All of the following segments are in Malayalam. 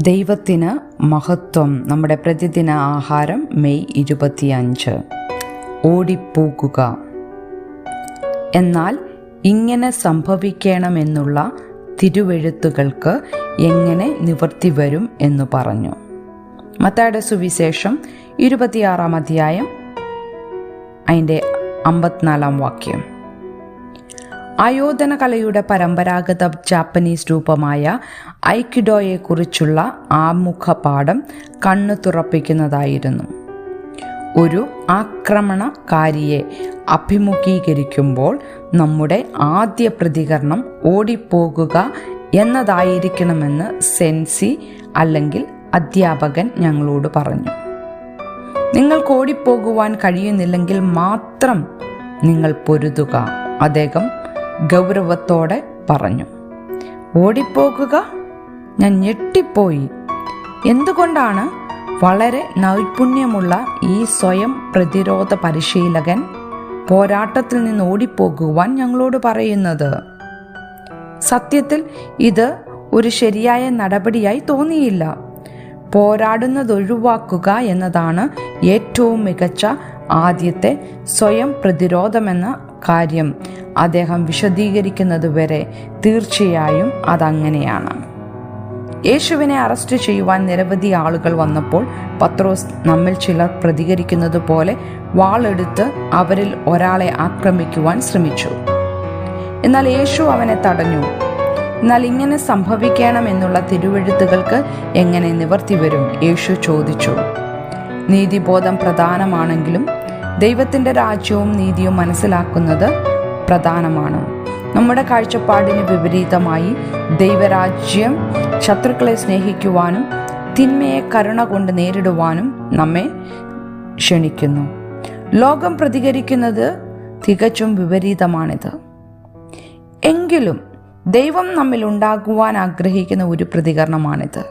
ദൈവത്തിന് മഹത്വം. നമ്മുടെ പ്രതിദിന ആഹാരം മെയ് ഇരുപത്തിയഞ്ച്. ഓടിപ്പോകുക. എന്നാൽ ഇങ്ങനെ സംഭവിക്കണമെന്നുള്ള തിരുവെഴുത്തുകൾക്ക് എങ്ങനെ നിവർത്തി വരും എന്ന് പറഞ്ഞു. മത്തായുടെ സുവിശേഷം ഇരുപത്തിയാറാം അധ്യായം അതിന്റെ അമ്പത്തിനാലാം വാക്യം. ആയോധന കലയുടെ പരമ്പരാഗത ജാപ്പനീസ് രൂപമായ ഐക്കിഡോയെക്കുറിച്ചുള്ള ആമുഖപാഠം കണ്ണു തുറപ്പിക്കുന്നതായിരുന്നു. ഒരു ആക്രമണകാരിയെ അഭിമുഖീകരിക്കുമ്പോൾ നമ്മുടെ ആദ്യ പ്രതികരണം ഓടിപ്പോകുക എന്നതായിരിക്കണമെന്ന് സെൻസി അല്ലെങ്കിൽ അധ്യാപകൻ ഞങ്ങളോട് പറഞ്ഞു. നിങ്ങൾക്ക് ഓടിപ്പോകുവാൻ കഴിയുന്നില്ലെങ്കിൽ മാത്രം നിങ്ങൾ പൊരുതുക. അദ്ദേഹം ഗൗരവത്തോടെ പറഞ്ഞു. ഓടിപ്പോകുക? ഞാൻ ഞെട്ടിപ്പോയി. എന്തുകൊണ്ടാണ് വളരെ നൈപുണ്യമുള്ള ഈ സ്വയം പ്രതിരോധ പരിശീലകൻ പോരാട്ടത്തിൽ നിന്ന് ഓടിപ്പോകുവാൻ ഞങ്ങളോട് പറയുന്നത്? സത്യത്തിൽ ഇത് ഒരു ശരിയായ നടപടിയായി തോന്നിയില്ല. പോരാടുന്നത് ഒഴിവാക്കുക എന്നതാണ് ഏറ്റവും മികച്ച ആദ്യത്തെ സ്വയം പ്രതിരോധമെന്ന കാര്യം. അദ്ദേഹം വിശദീകരിക്കുന്നത് വരെ തീർച്ചയായും അതങ്ങനെയാണ്. യേശുവിനെ അറസ്റ്റ് ചെയ്യുവാൻ നിരവധി ആളുകൾ വന്നപ്പോൾ പത്രോസ് നമ്മിൽ ചിലർ പ്രതികരിക്കുന്നത് പോലെ വാളെടുത്ത് അവരിൽ ഒരാളെ ആക്രമിക്കുവാൻ ശ്രമിച്ചു. എന്നാൽ യേശു അവനെ തടഞ്ഞു. എന്നാൽ ഇങ്ങനെ സംഭവിക്കണം എന്നുള്ള തിരുവെഴുത്തുകൾക്ക് എങ്ങനെ നിവർത്തി വരും? യേശു ചോദിച്ചു. നീതിബോധം പ്രധാനമാണെങ്കിലും ദൈവത്തിന്റെ രാജ്യവും നീതിയും മനസ്സിലാക്കുന്നത് പ്രധാനമാണ്. നമ്മുടെ കാഴ്ചപ്പാടിന് വിപരീതമായി ദൈവരാജ്യം ശത്രുക്കളെ സ്നേഹിക്കുവാനും തിന്മയെ കരുണ കൊണ്ട് നേരിടുവാനും നമ്മെ ക്ഷണിക്കുന്നു. ലോകം പ്രതികരിക്കുന്നത് തികച്ചും വിപരീതമാണിത്. എങ്കിലും ദൈവം നമ്മിൽ ഉണ്ടാകുവാൻ ആഗ്രഹിക്കുന്ന ഒരു പ്രതികരണമാണിത്.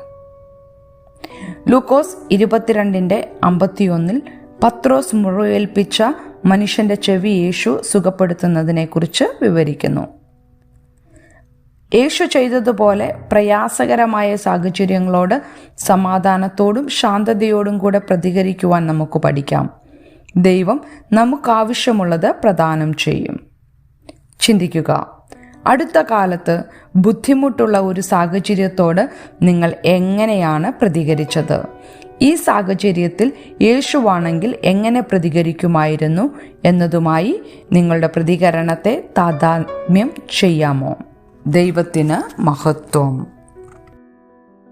ലൂക്കോസ് ഇരുപത്തിരണ്ടിന്റെ അമ്പത്തിയൊന്നിൽ പത്രോസ് മുറിവേൽപ്പിച്ച മനുഷ്യന്റെ ചെവി യേശു സുഖപ്പെടുത്തുന്നതിനെക്കുറിച്ച് വിവരിക്കുന്നു. യേശു ചെയ്തതുപോലെ പ്രയാസകരമായ സാഹചര്യങ്ങളോട് സമാധാനത്തോടും ശാന്തതയോടും കൂടെ പ്രതികരിക്കുവാൻ നമുക്ക് പഠിക്കാം. ദൈവം നമുക്കാവശ്യമുള്ളത് പ്രദാനം ചെയ്യും. ചിന്തിക്കുക. അടുത്ത കാലത്ത് ബുദ്ധിമുട്ടുള്ള ഒരു സാഹചര്യത്തോട് നിങ്ങൾ എങ്ങനെയാണ് പ്രതികരിച്ചത്? ഈ സാഹചര്യത്തിൽ യേശുവാണെങ്കിൽ എങ്ങനെ പ്രതികരിക്കുമായിരുന്നു എന്നതുമായി നിങ്ങളുടെ പ്രതികരണത്തെ താതാത്മ്യം ചെയ്യാമോ? ദൈവത്തിന് മഹത്വം.